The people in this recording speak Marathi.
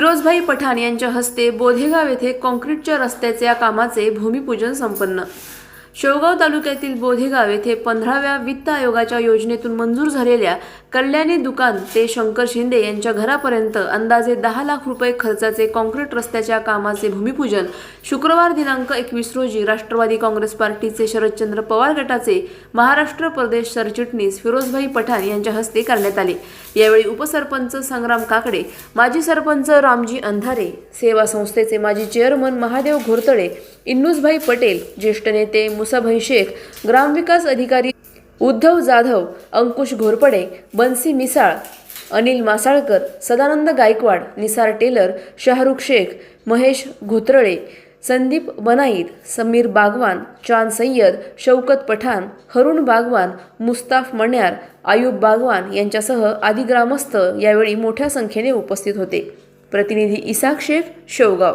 फिरोजभाई पठाण यांच्या हस्ते बोधेगाव येथे कॉन्क्रीटच्या रस्त्याच्या कामाचे भूमिपूजन संपन्न. शेवगाव तालुक्यातील बोधेगाव येथे पंधराव्या वित्त आयोगाच्या योजनेतून मंजूर झालेल्या कल्याणी दुकान ते शंकर शिंदे यांच्या घरापर्यंत अंदाजे दहा लाख रुपये खर्चाचे कॉन्क्रीट रस्त्याच्या कामाचे भूमिपूजन शुक्रवार दिनांक एकवीस रोजी राष्ट्रवादी काँग्रेस पार्टीचे शरदचंद्र पवार गटाचे महाराष्ट्र प्रदेश सरचिटणीस फिरोजभाई पठाण यांच्या हस्ते करण्यात आले. यावेळी उपसरपंच संग्राम काकडे माजी सरपंच रामजी अंधारे सेवा संस्थेचे माजी चेअरमन महादेव घोरतडे इंनुसभाई पटेल ज्येष्ठ नेते मुसाभाई शेख ग्रामविकास अधिकारी उद्धव जाधव अंकुश घोरपडे बन्सी मिसाळ अनिल मासाळकर सदानंद गायकवाड निसार टेलर शाहरुख शेख महेश घोत्रळे संदीप बनाईद समीर बागवान चांद सय्यद शौकत पठाण हरुण बागवान मुस्ताफ मण्यार आयुब बागवान यांच्यासह आदी ग्रामस्थ यावेळी मोठ्या संख्येने उपस्थित होते. प्रतिनिधी इसाक शेख शेवगाव.